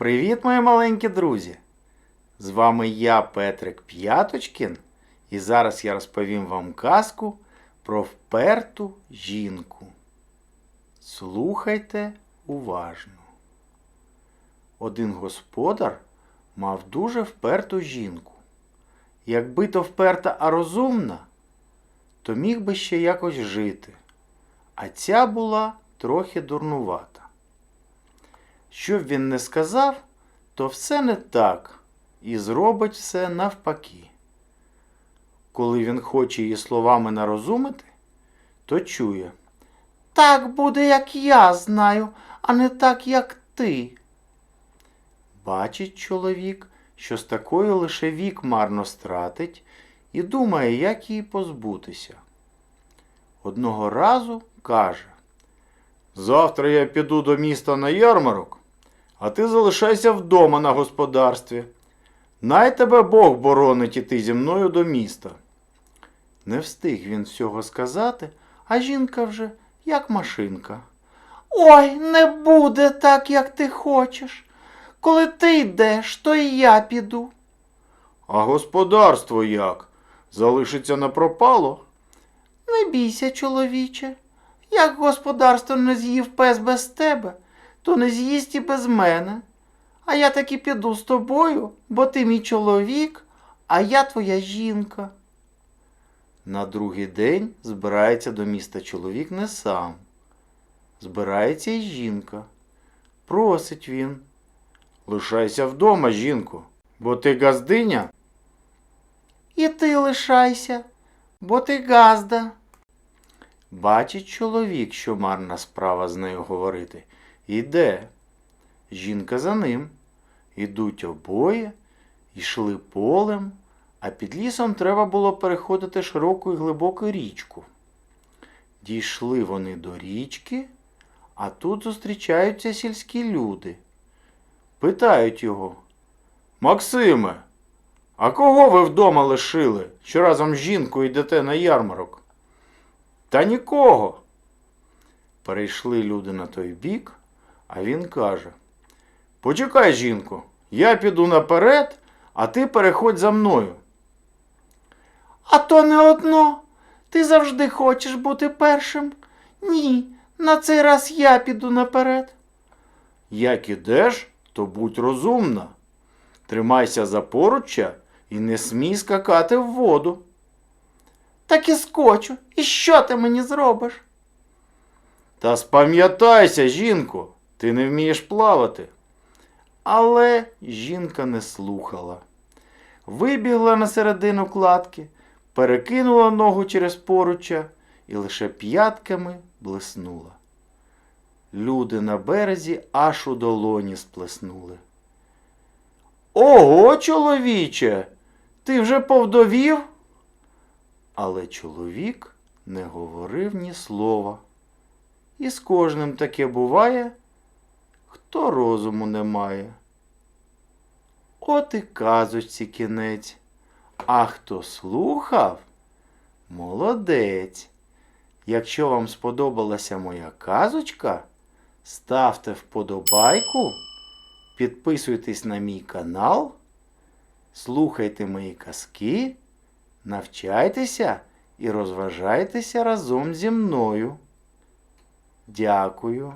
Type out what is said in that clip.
Привіт, мої маленькі друзі! З вами я, Петрик П'яточкін, і зараз я розповім вам казку про вперту жінку. Слухайте уважно. Один господар мав дуже вперту жінку. Якби то вперта, а розумна, то міг би ще якось жити. А ця була трохи дурнувата. Що б він не сказав, то все не так і зробить все навпаки. Коли він хоче її словами нарозумити, то чує Так буде, як я знаю, а не так, як ти. Бачить чоловік, що з такою лише вік марно стратить, і думає, як її позбутися. Одного разу каже Завтра я піду до міста на ярмарок, а ти залишайся вдома на господарстві. Най тебе Бог боронить іти зі мною до міста. Не встиг він всього сказати, а жінка вже як машинка. Ой, не буде так, як ти хочеш. Коли ти йдеш, то і я піду. А господарство як? Залишиться на пропало? Не бійся, чоловіче. Як господарство не з'їв пес без тебе, то не з'їсть і без мене. А я таки піду з тобою, бо ти мій чоловік, а я твоя жінка. На другий день збирається до міста чоловік не сам. Збирається й жінка. Просить він. Лишайся вдома, жінко, бо ти газдиня. І ти лишайся, бо ти газда. Бачить чоловік, що марна справа з нею говорити. Іде. Жінка за ним. Ідуть обоє, йшли полем, а під лісом треба було переходити широку і глибоку річку. Дійшли вони до річки, а тут зустрічаються сільські люди. Питають його. Максиме, а кого ви вдома лишили, що разом з жінкою йдете на ярмарок? Та нікого. Перейшли люди на той бік, а він каже: Почекай, жінко, я піду наперед, а ти переходь за мною. А то не одно. Ти завжди хочеш бути першим. Ні, на цей раз я піду наперед. Як ідеш, то будь розумна. Тримайся за поруччя і не смій скакати в воду. Так і скочу. І що ти мені зробиш? Та спам'ятайся, жінко, ти не вмієш плавати. Але жінка не слухала. Вибігла на середину кладки, перекинула ногу через поруччя і лише п'ятками блиснула. Люди на березі аж у долоні сплеснули. Ого, чоловіче, ти вже повдовів? Але чоловік не говорив ні слова. І з кожним таке буває, хто розуму не має. От і казочці кінець. А хто слухав, молодець. Якщо вам сподобалася моя казочка, ставте вподобайку, підписуйтесь на мій канал, слухайте мої казки, навчайтеся і розважайтеся разом зі мною. Дякую.